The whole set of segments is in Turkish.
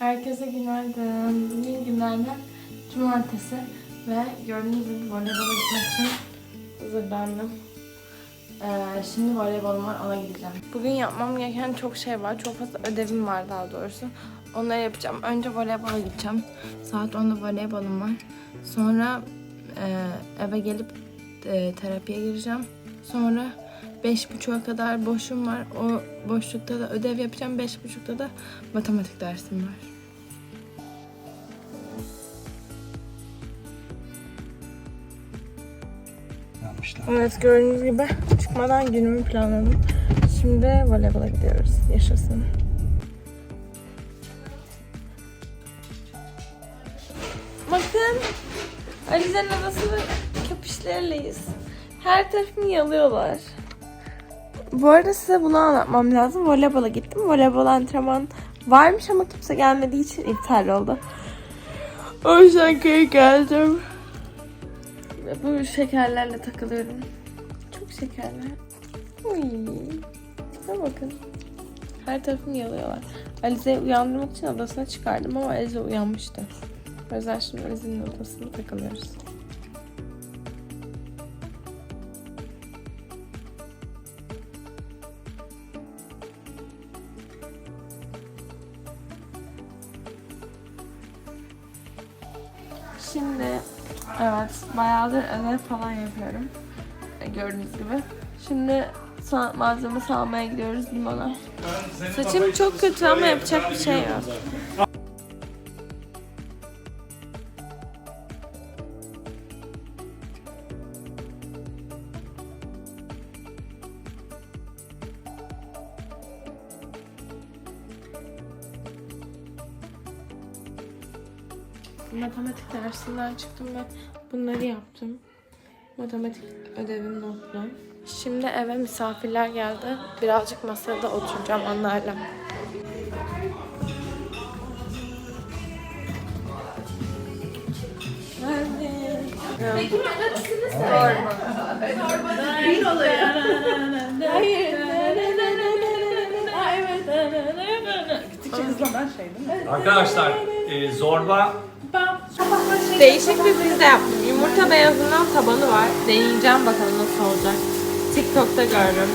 Herkese günaydın. Bugün günlerden cumartesi ve gördüğünüz gibi voleybola gitmek için hazırlandım. Ee, şimdi voleybolum var, ona gideceğim. Bugün yapmam gereken çok şey var. Çok fazla ödevim var daha doğrusu. Onları yapacağım. Önce voleybola gideceğim. Saat 10'da voleybolum var. Sonra e, eve gelip e, terapiye gireceğim. Sonra 5.30'a kadar boşum var. O boşlukta da ödev yapacağım. 5.30'da da matematik dersim var. Yapmışlar. Evet gördüğünüz gibi çıkmadan günümü planladım. Şimdi voleybola gidiyoruz. Yaşasın. Bakın. Alize'nin odasını köpüşlerleyiz. Her tarafımı yalıyorlar. Bu arada size bunu anlatmam lazım. Voleybola gittim. Voleybol antrenman varmış ama kimse gelmediği için iptal oldu. O yüzden köye geldim. Ve bu şekerlerle takılıyorum. Çok şekerler. Uy. Şuna bakın. Her tarafımı yalıyorlar. Alize'yi uyandırmak için odasına çıkardım ama Alize uyanmıştı. O yüzden şimdi Alize'nin odasında takılıyoruz. Şimdi evet bayağıdır ödev falan yapıyorum. E, Gördüğünüz gibi. Şimdi sanat malzemesi almaya gidiyoruz limona. Saçım çok kötü ama yapacak bir şey yok. Matematik dersinden çıktım ve bunları yaptım. Matematik ödevim notlu. Şimdi eve misafirler geldi. Birazcık masada oturacağım onlarla. Arkadaşlar e, zorba Değişik bir pizza yaptım. Yumurta beyazından tabanı var. Deneyeceğim bakalım nasıl olacak. TikTok'ta gördüm.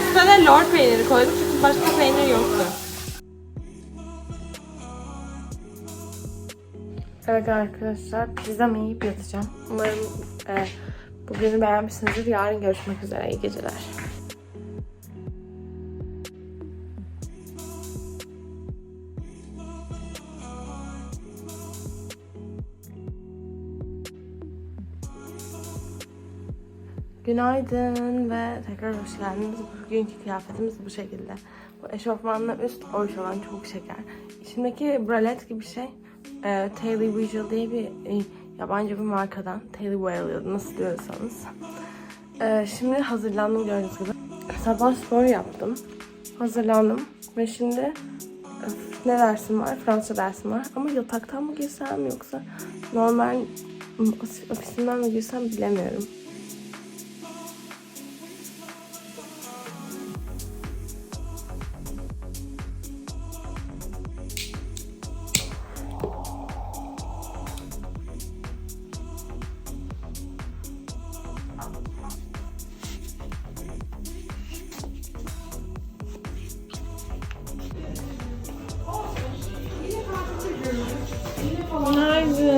Üstüne lor peyniri koydum çünkü başka peynir yoktu. Evet arkadaşlar pizzamı yiyip yatacağım. Umarım e, bugünü beğenmişsinizdir. Yarın görüşmek üzere. İyi geceler. Günaydın ve tekrar hoş geldiniz. Bugünkü kıyafetimiz bu şekilde. Bu eşofmanla üst oş olan çok şeker. İçindeki bralet gibi şey e, Taylor Visual diye bir e, yabancı bir markadan. Taylor Visual nasıl diyorsanız. E, şimdi hazırlandım gördüğünüz gibi. Sabah spor yaptım. Hazırlandım ve şimdi öf, ne dersim var? Fransa dersim var. Ama yataktan mı girsem yoksa normal ofisimden mi girsem bilemiyorum.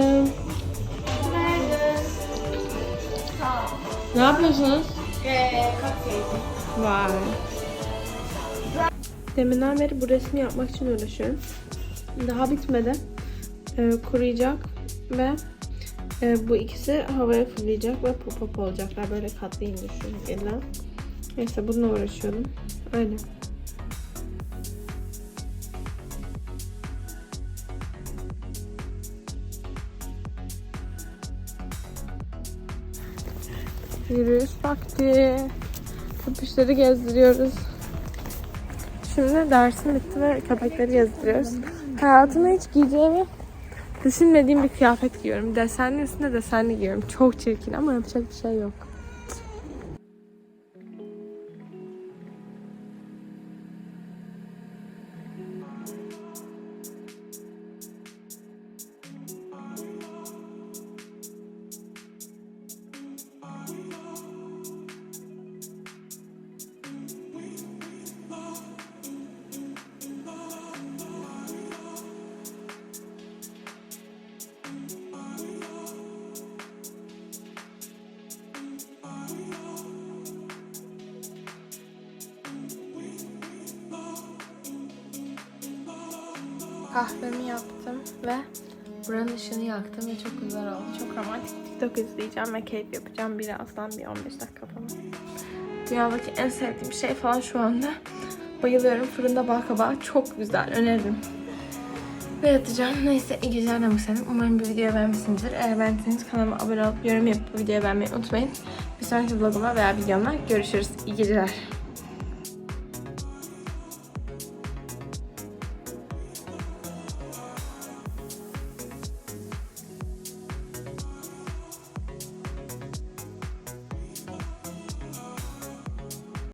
Günaydın. Ne yapıyorsunuz? Vay. Deminden beri bu resmi yapmak için uğraşıyorum. Daha bitmedi. Ee, kuruyacak ve e, bu ikisi havaya fırlayacak ve pop pop olacaklar. Böyle katlayayım şu şekilde. Neyse bununla uğraşıyordum. Öyle. Yürüyüş vakti. Köpüşleri gezdiriyoruz. Şimdi dersim bitti ve köpekleri gezdiriyoruz. Hayatımda hiç giyeceğimi düşünmediğim bir kıyafet giyiyorum. Desenli üstünde desenli giyiyorum. Çok çirkin ama yapacak bir şey yok. Kahvemi yaptım ve buranın ışığını yaktım ve çok güzel oldu. Çok romantik TikTok izleyeceğim ve keyif yapacağım birazdan bir 15 dakika falan. Dünyadaki en sevdiğim şey falan şu anda. Bayılıyorum. Fırında bal kabağı çok güzel. Öneririm. Ve yatacağım. Neyse iyi geceler demek istedim. Umarım bir videoyu beğenmişsinizdir. Eğer beğendiyseniz kanalıma abone olup yorum yapıp videoyu beğenmeyi unutmayın. Bir sonraki vloguma veya videomda görüşürüz. İyi geceler.